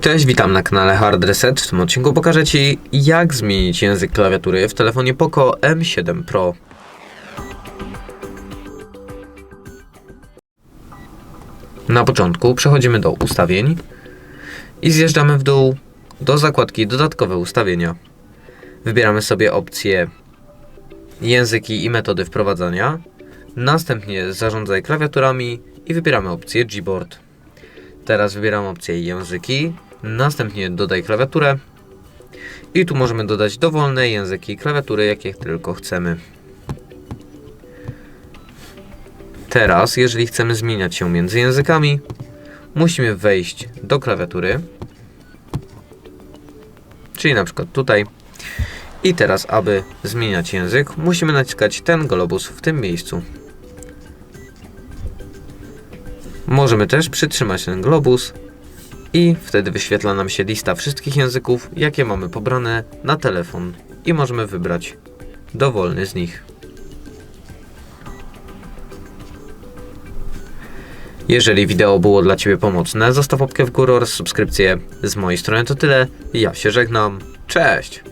Cześć, witam na kanale Hard Reset. W tym odcinku pokażę Ci, jak zmienić język klawiatury w telefonie Poco M7 Pro. Na początku przechodzimy do ustawień i zjeżdżamy w dół do zakładki Dodatkowe ustawienia. Wybieramy sobie opcję Języki i metody wprowadzania. Następnie Zarządzaj klawiaturami i wybieramy opcję Gboard. Teraz wybieram opcję języki, następnie dodaj klawiaturę i tu możemy dodać dowolne języki klawiatury, jakie tylko chcemy. Teraz, jeżeli chcemy zmieniać się między językami, musimy wejść do klawiatury, czyli na przykład tutaj. I teraz, aby zmieniać język, musimy naciskać ten globus w tym miejscu. Możemy też przytrzymać ten globus i wtedy wyświetla nam się lista wszystkich języków, jakie mamy pobrane na telefon i możemy wybrać dowolny z nich. Jeżeli wideo było dla Ciebie pomocne, zostaw łapkę w górę oraz subskrypcję. Z mojej strony to tyle. Ja się żegnam. Cześć!